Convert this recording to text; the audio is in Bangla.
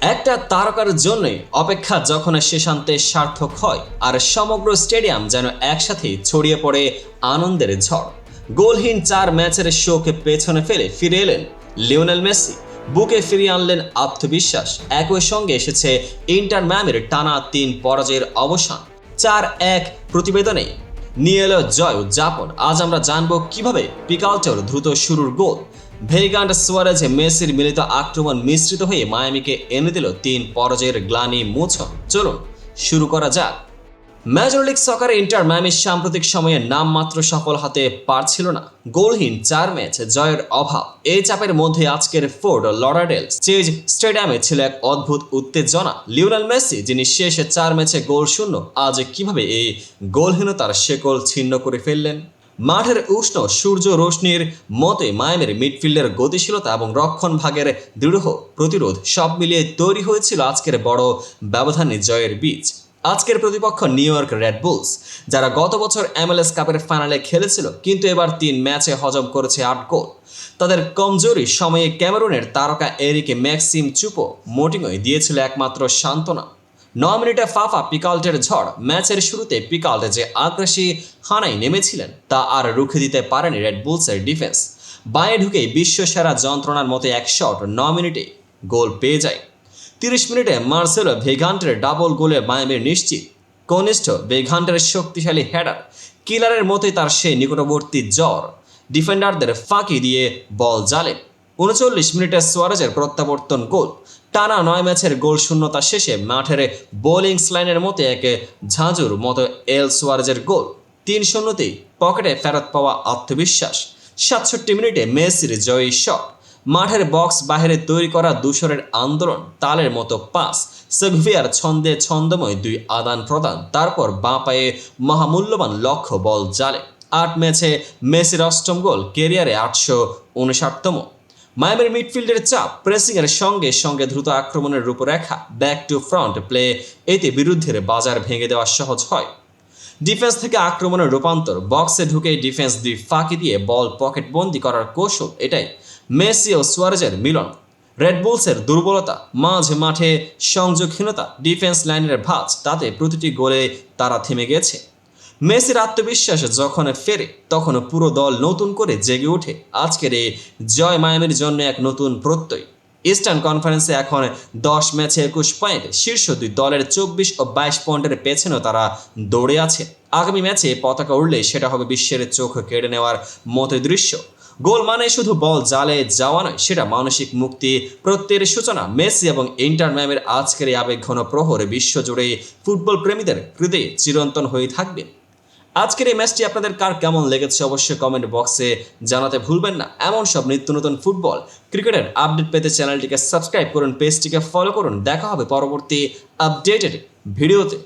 একটা তারকার জন্যই অপেক্ষা যখন শেষান্তে সার্থক হয় আর সমগ্র স্টেডিয়াম যেন একসাথে ছড়িয়ে পড়ে আনন্দের ঝড়। গোলহীন চার ম্যাচের শোকে পেছনে ফেলে ফিরে এলেন লিওনেল মেসি। বুকে ফিরিয়ে আনলেন আত্মবিশ্বাস। একই সঙ্গে এসেছে ইন্টার ম্যামের টানা তিন পরাজয়ের অবসান। চার এক প্রতিবেদনে নিয়ে এলো জয় উদযাপন। আজ আমরা জানব কীভাবে পিকালটোর দ্রুত শুরুর গোল। ভেগান্ড সোয়ারেজ মেসির মিলিত আক্রমণ মিশ্রিত হয়ে মায়ামিকে এনে দিল তিন পরাজয়ের গ্লানি মোছন চলুন, শুরু করা যাক। মেজর লিগ সকারে ইন্টার ম্যামির সাম্প্রতিক সময়ে নামমাত্র সফল হাতে পারছিল না। গোলহীন চার ম্যাচ জয়ের অভাব। এই চাপের মধ্যে আজকের ফোর্ড লরাডেল চেজ স্টেডিয়ামে ছিল এক অদ্ভুত উত্তেজনা। লিওনেল মেসি, যিনি শেষে চার ম্যাচে গোল শূন্য, আজ কীভাবে এই গোলহীনতার শেকল ছিন্ন করে ফেললেন? মাঠের উষ্ণ সূর্য রোশনির মতে মায়ামের মিডফিল্ডের গতিশীলতা এবং রক্ষণ ভাগের দৃঢ় প্রতিরোধ সব মিলিয়ে তৈরি হয়েছিল আজকের বড় ব্যবধানে জয়ের বীজ। আজকের প্রতিপক্ষ নিউ ইয়র্ক রেড বুলস, যারা গত বছর এমএলএস কাপের ফাইনালে খেলেছিল, কিন্তু এবার তিন ম্যাচে হজম করেছে আট গোল। তাদের কমজোরি সময়ে ক্যামেরুনের তারকা এরিকে ম্যাক্সিম চুপো মোটিংয়ে দিয়েছিল একমাত্র সান্ত্বনা। ন মিনিটে ফাফা পিকাল্টের ঝড়। ম্যাচের শুরুতে পিকাল্ট যে আগ্রাসী হানায় নেমেছিলেন, তা আর রুখে দিতে পারেনি রেড বুলসের ডিফেন্স বাঁয়ে ঢুকেই বিশ্বসেরা যন্ত্রণার মতো এক শট ন মিনিটে গোল পেয়ে যায়। তিরিশ মিনিটে মার্সেলো ভেগান্টের ডাবল গোলে মায়ামির নিশ্চিত। কনিষ্ঠ ভেগান্টের শক্তিশালী হেডার কিলারের মতোই তার সেই নিকটবর্তী জ্বর। ডিফেন্ডারদের ফাঁকি দিয়ে বল জালে উনচল্লিশ মিনিটে সোয়ারেজের প্রত্যাবর্তন গোল। টানা নয় ম্যাচের গোল শূন্যতা শেষে মাঠের বোলিং স্লাইনের মতো এক ঝাঁঝুর মতো এল সোয়ারেজের গোল। তিন শূন্যতেই পকেটে ফেরত পাওয়া আত্মবিশ্বাস। সাতষট্টি মিনিটে মেসির জয়ী শট। মাঠের বক্স বাহিরে তৈরি করা দুশরের আন্দোলন, তালের মতো পাস। সেভিয়ার ছন্দে ছন্দময় দুই আদান প্রদান, তারপর বাঁ পায়ে মহামূল্যবান লক্ষ্য বল জালে। আট ম্যাচে মেসির অষ্টম গোল কেরিয়ারে আটশো উনষাটতম। মায়ামের মিডফিল্ডের চাপ প্রেসিংয়ের সঙ্গে সঙ্গে দ্রুত আক্রমণের রূপরেখা ব্যাক টু ফ্রন্ট প্লে এতে বিরুদ্ধের বাজার ভেঙে দেওয়া সহজ হয়। ডিফেন্স থেকে আক্রমণের রূপান্তর বক্সে ঢুকে ডিফেন্স দুই ফাঁকি দিয়ে বল পকেট বন্দি করার কৌশল, এটাই মেসি ও সুয়ারেজের মিলন। রেডবুলসের দুর্বলতা, মাঝ মাঠে সংযোগহীনতা ডিফেন্স লাইনের ভাঁজ, তাতে প্রতিটি গোলে তারা থেমে গেছে। মেসির আত্মবিশ্বাস যখন ফেরে তখন পুরো দল নতুন করে জেগে ওঠে। আজকের এই জয় মায়ামির জন্য এক নতুন প্রত্যয়। ইস্টার্ন কনফারেন্সে এখন দশ ম্যাচে একুশ পয়েন্ট। শীর্ষ দুই দলের চব্বিশ ও বাইশ পয়েন্টের পেছনেও তারা দৌড়ে আছে। আগামী ম্যাচে পতাকা উড়লে সেটা হবে বিশ্বের চোখ কেড়ে নেওয়ার মতো দৃশ্য। গোল মানে শুধু বল জালে যাওয়া নয়, সেটা মানসিক মুক্তি প্রত্যয়ের সূচনা। মেসি এবং ইন্টার ম্যামের আজকের এই আবেগঘন প্রহর বিশ্বজুড়ে ফুটবল প্রেমীদের হৃদয়ে চিরন্তন হয়ে থাকবে। আজকের এই ম্যাচটি আপনাদের কার কেমন লেগেছে অবশ্যই কমেন্ট বক্সে জানাতে ভুলবেন না। এমন সব নিত্য নতুন ফুটবল ক্রিকেটের আপডেট পেতে চ্যানেলটিকে সাবস্ক্রাইব করুন পেজটিকে ফলো করুন। দেখা হবে পরবর্তী আপডেটেড ভিডিওতে।